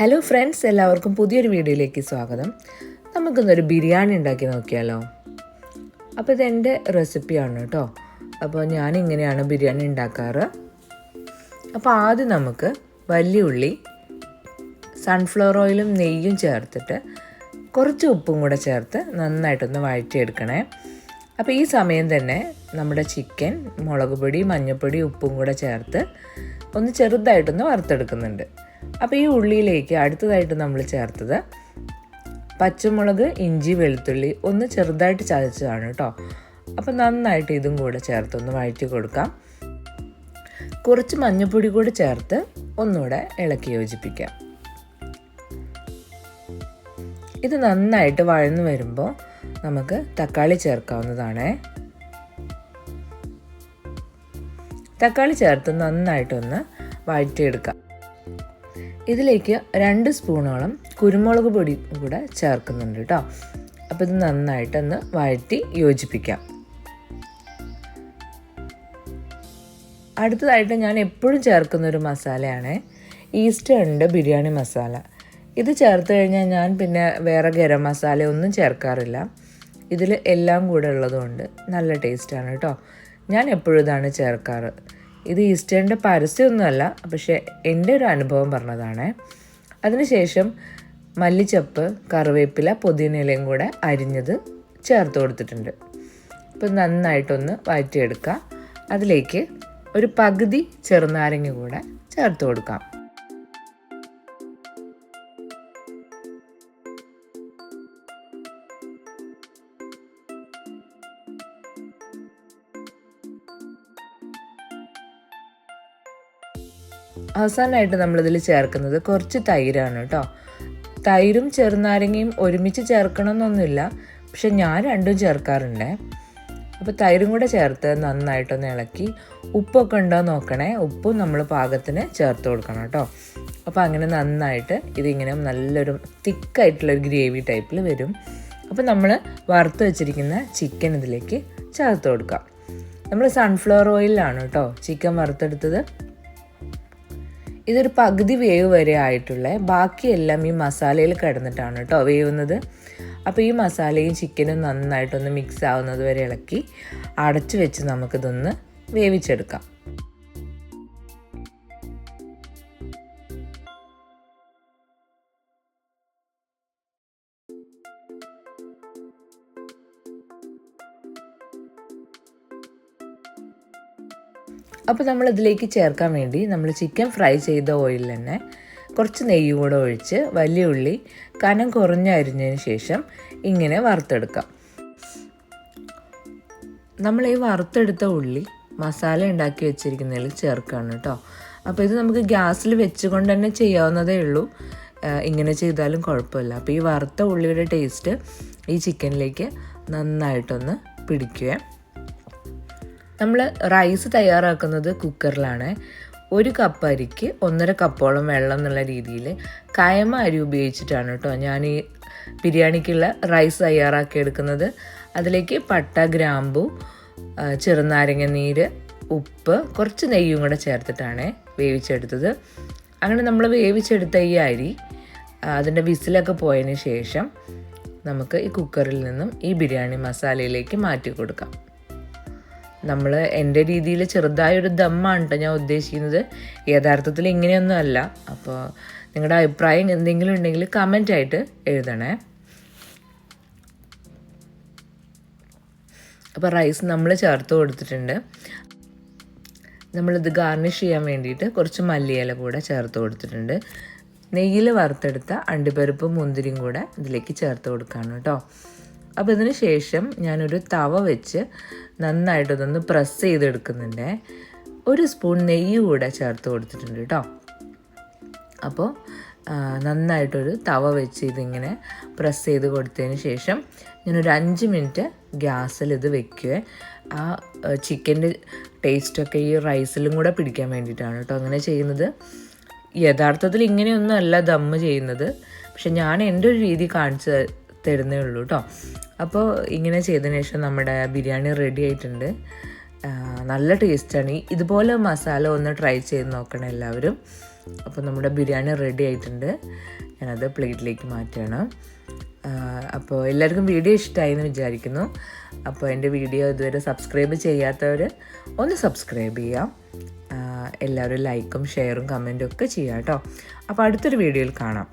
Hello friends എല്ലാവർക്കും പുതിയൊരു വീഡിയോയിലേക്ക് സ്വാഗതം. നമുക്കിന്നൊരു ബിരിയാണി ഉണ്ടാക്കി നോക്കിയാലോ? അപ്പോൾ ഇതെന്റെ റെസിപ്പിയാണ് കേട്ടോ അപ്പോൾ ഞാൻ ഇങ്ങനെയാണ് ബിരിയാണി ഉണ്ടാക്കാറ്. അപ്പോൾ ആദ്യം നമുക്ക് വലിയ ഉള്ളി സൺഫ്ലവർ ഓയിലും നെയ്യും ചേർത്തിട്ട് കുറച്ച് ഉപ്പും കൂടെ ചേർത്ത് നന്നായിട്ടൊന്ന് വഴറ്റിയെടുക്കണേ. അപ്പോൾ ഈ സമയം തന്നെ നമ്മുടെ ചിക്കൻ മുളക് പൊടി മഞ്ഞൾപ്പൊടി ഉപ്പും കൂടെ ചേർത്ത് ഒന്ന് ചെറുതായിട്ടൊന്ന് വറുത്തെടുക്കുന്നുണ്ട്. അപ്പോൾ ഈ ഉള്ളിയിലേക്ക് അടുത്തതായിട്ട് നമ്മൾ ചേർത്തത് പച്ചമുളക് ഇഞ്ചി വെളുത്തുള്ളി ഒന്ന് ചെറുതായിട്ട് ചതച്ചതാണ് കേട്ടോ. അപ്പോൾ നന്നായിട്ട് ഇതും കൂടെ ചേർത്ത് ഒന്ന് വഴറ്റി കൊടുക്കാം. കുറച്ച് മഞ്ഞൾപ്പൊടി കൂടി ചേർത്ത് ഒന്നുകൂടെ ഇളക്കി യോജിപ്പിക്കാം. ഇത് നന്നായിട്ട് വഴന്നു വരുമ്പോൾ നമുക്ക് തക്കാളി ചേർക്കാവുന്നതാണ്. തക്കാളി ചേർത്ത് നന്നായിട്ടൊന്ന് വഴറ്റിയെടുക്കാം. ഇതിലേക്ക് രണ്ട് സ്പൂണോളം കുരുമുളക് പൊടി കൂടെ ചേർക്കുന്നുണ്ട് കേട്ടോ അപ്പോൾ ഇത് നന്നായിട്ടൊന്ന് വഴറ്റി യോജിപ്പിക്കാം. അടുത്തതായിട്ട് ഞാൻ എപ്പോഴും ചേർക്കുന്ന ഒരു മസാലയാണ് ഈസ്റ്റേണിന്റെ ബിരിയാണി മസാല. ഇത് ചേർത്ത് കഴിഞ്ഞാൽ ഞാൻ പിന്നെ വേറെ ഗരം മസാല ഒന്നും ചേർക്കാറില്ല. ഇതിൽ എല്ലാം കൂടെ ഉള്ളതുകൊണ്ട് നല്ല ടേസ്റ്റാണ് കേട്ടോ ഞാൻ എപ്പോഴും ഇതാണ് ചേർക്കാറ്. ഇത് ഈസ്റ്റേണിന്റെ പരസ്യമൊന്നുമല്ല പക്ഷേ എന്റെ ഒരു അനുഭവം പറഞ്ഞതാണ്. അതിനുശേഷം മല്ലിച്ചപ്പ് കറിവേപ്പില പുതിനയിലയും കൂടെ അരിഞ്ഞത് ചേർത്ത് കൊടുത്തിട്ടുണ്ട്. ഇപ്പം നന്നായിട്ടൊന്ന് വഴറ്റിയെടുക്കുക അതിലേക്ക് ഒരു പകുതി ചെറുനാരങ്ങ കൂടെ ചേർത്ത് കൊടുക്കാം. അവസാനമായിട്ട് നമ്മളിതിൽ ചേർക്കുന്നത് കുറച്ച് തൈരാണ് കേട്ടോ. തൈരും ചെറുനാരങ്ങയും ഒരുമിച്ച് ചേർക്കണമെന്നൊന്നുമില്ല. പക്ഷെ ഞാൻ രണ്ടും ചേർക്കാറുണ്ട്. അപ്പോൾ തൈരും കൂടെ ചേർത്ത് നന്നായിട്ടൊന്ന് ഇളക്കി ഉപ്പൊക്കെ ഉണ്ടോ നോക്കണേ. ഉപ്പും നമ്മൾ പാകത്തിന് ചേർത്ത് കൊടുക്കണം കേട്ടോ. അപ്പോൾ അങ്ങനെ നന്നായിട്ട് ഇതിങ്ങനെ നല്ലൊരു തിക്കായിട്ടുള്ളൊരു ഗ്രേവി ടൈപ്പിൽ വരും. അപ്പോൾ നമ്മൾ വറുത്ത് വെച്ചിരിക്കുന്ന ചിക്കൻ ഇതിലേക്ക് ചേർത്ത് കൊടുക്കാം. നമ്മൾ സൺഫ്ലവർ ഓയിലാണ് കേട്ടോ ചിക്കൻ വറുത്തെടുത്തത്. ഇതൊരു പകുതി വേവ് വരെ ആയിട്ടുള്ള. ബാക്കിയെല്ലാം ഈ മസാലയിൽ കിടന്നിട്ടാണ് കേട്ടോ വേവുന്നത്. അപ്പോൾ ഈ മസാലയും ചിക്കനും നന്നായിട്ടൊന്ന് മിക്സ് ആവുന്നത് വരെ ഇളക്കി അടച്ചു വെച്ച് നമുക്കിതൊന്ന് വേവിച്ചെടുക്കാം. അപ്പോൾ നമ്മൾ ഇതിലേക്ക് ചേർക്കാൻ വേണ്ടി നമ്മൾ ചിക്കൻ ഫ്രൈ ചെയ്ത ഓയിലിൽ തന്നെ കുറച്ച് നെയ്യ് കൂടെ ഒഴിച്ച് വലിയ ഉള്ളി കനം കുറഞ്ഞ് അരിഞ്ഞതിന് ശേഷം ഇങ്ങനെ വറുത്തെടുക്കാം. നമ്മൾ ഈ വറുത്തെടുത്ത ഉള്ളി മസാല ഉണ്ടാക്കി വെച്ചിരിക്കുന്നതിൽ ചേർക്കുകയാണ് കേട്ടോ അപ്പോൾ ഇത് നമുക്ക് ഗ്യാസിൽ വെച്ചുകൊണ്ട് തന്നെ ചെയ്യാവുന്നതേ ഉള്ളൂ. ഇങ്ങനെ ചെയ്താലും കുഴപ്പമില്ല. അപ്പോൾ ഈ വറുത്ത ഉള്ളിയുടെ ടേസ്റ്റ് ഈ ചിക്കനിലേക്ക് നന്നായിട്ടൊന്ന് പിടിക്കുക നമ്മൾ റൈസ് തയ്യാറാക്കുന്നത് കുക്കറിലാണ് ഒരു കപ്പ് അരിക്ക് ഒന്നര കപ്പോളം വെള്ളം എന്നുള്ള രീതിയിൽ കയമ അരി ഉപയോഗിച്ചിട്ടാണ് കേട്ടോ ഞാൻ ഈ ബിരിയാണിക്കുള്ള റൈസ് തയ്യാറാക്കി എടുക്കുന്നത് അതിലേക്ക് പട്ട ഗ്രാമ്പു ചെറുനാരങ്ങ നീര് ഉപ്പ് കുറച്ച് നെയ്യും കൂടെ ചേർത്തിട്ടാണ് വേവിച്ചെടുത്തത്. അങ്ങനെ നമ്മൾ വേവിച്ചെടുത്ത ഈ അരി അതിന്റെ വിസിലൊക്കെ പോയതിന് ശേഷം നമുക്ക് ഈ കുക്കറിൽ നിന്നും ഈ ബിരിയാണി മസാലയിലേക്ക് മാറ്റി കൊടുക്കാം. നമ്മൾ എന്റെ രീതിയിൽ ചെറുതായൊരു ദമ്മാണ് കേട്ടോ ഞാൻ ഉദ്ദേശിക്കുന്നത്. യഥാർത്ഥത്തിൽ ഇങ്ങനെയൊന്നും അല്ല. അപ്പോൾ നിങ്ങളുടെ അഭിപ്രായം എന്തെങ്കിലും ഉണ്ടെങ്കിൽ കമന്റ് ആയിട്ട് എഴുതണേ. അപ്പോൾ റൈസ് നമ്മൾ ചേർത്ത് കൊടുത്തിട്ടുണ്ട്. നമ്മളിത് ഗാർണിഷ് ചെയ്യാൻ വേണ്ടിയിട്ട് കുറച്ച് മല്ലിയില കൂടെ ചേർത്ത് കൊടുത്തിട്ടുണ്ട്. നെയ്യിൽ വറുത്തെടുത്ത അണ്ടിപ്പരിപ്പും മുന്തിരിയും കൂടെ ഇതിലേക്ക് ചേർത്ത് കൊടുക്കുകയാണ് കേട്ടോ അപ്പോൾ ഇതിന് ശേഷം ഞാനൊരു തവ വെച്ച് നന്നായിട്ടൊന്ന് പ്രസ് ചെയ്തെടുക്കുന്നുണ്ട്. ഒരു സ്പൂൺ നെയ്യ് കൂടെ ചേർത്ത് കൊടുത്തിട്ടുണ്ട് കേട്ടോ അപ്പോൾ നന്നായിട്ടൊരു തവ വെച്ച് ഇതിങ്ങനെ പ്രസ് ചെയ്ത് കൊടുത്തതിന് ശേഷം ഞാനൊരു അഞ്ച് മിനിറ്റ് ഗ്യാസിൽ ഇത് വെക്കുക ആ ചിക്കന്റെ ടേസ്റ്റൊക്കെ ഈ റൈസിലും കൂടെ പിടിക്കാൻ വേണ്ടിയിട്ടാണ് കേട്ടോ അങ്ങനെ ചെയ്യുന്നത്. യഥാർത്ഥത്തിൽ ഇങ്ങനെയൊന്നും അല്ല ദമ്മ് ചെയ്യുന്നത്. പക്ഷെ ഞാൻ എന്റെ ഒരു രീതി കാണിച്ച് തരുന്നേ ഉള്ളൂ കേട്ടോ അപ്പോൾ ഇങ്ങനെ ചെയ്തതിന് ശേഷം നമ്മുടെ ബിരിയാണി റെഡി ആയിട്ടുണ്ട്. നല്ല ടേസ്റ്റാണ് ഇതുപോലെ മസാല ഒന്ന് ട്രൈ ചെയ്ത് നോക്കണം എല്ലാവരും. അപ്പോൾ നമ്മുടെ ബിരിയാണി റെഡി ആയിട്ടുണ്ട്. ഞാനത് പ്ലേറ്റിലേക്ക് മാറ്റണം. അപ്പോൾ എല്ലാവർക്കും വീഡിയോ ഇഷ്ടമായി എന്ന് വിചാരിക്കുന്നു. അപ്പോൾ എന്റെ വീഡിയോ ഇതുവരെ സബ്സ്ക്രൈബ് ചെയ്യാത്തവർ ഒന്ന് സബ്സ്ക്രൈബ് ചെയ്യാം. എല്ലാവരും ലൈക്കും ഷെയറും കമന്റും ഒക്കെ ചെയ്യാം കേട്ടോ അപ്പോൾ അടുത്തൊരു വീഡിയോയിൽ കാണാം.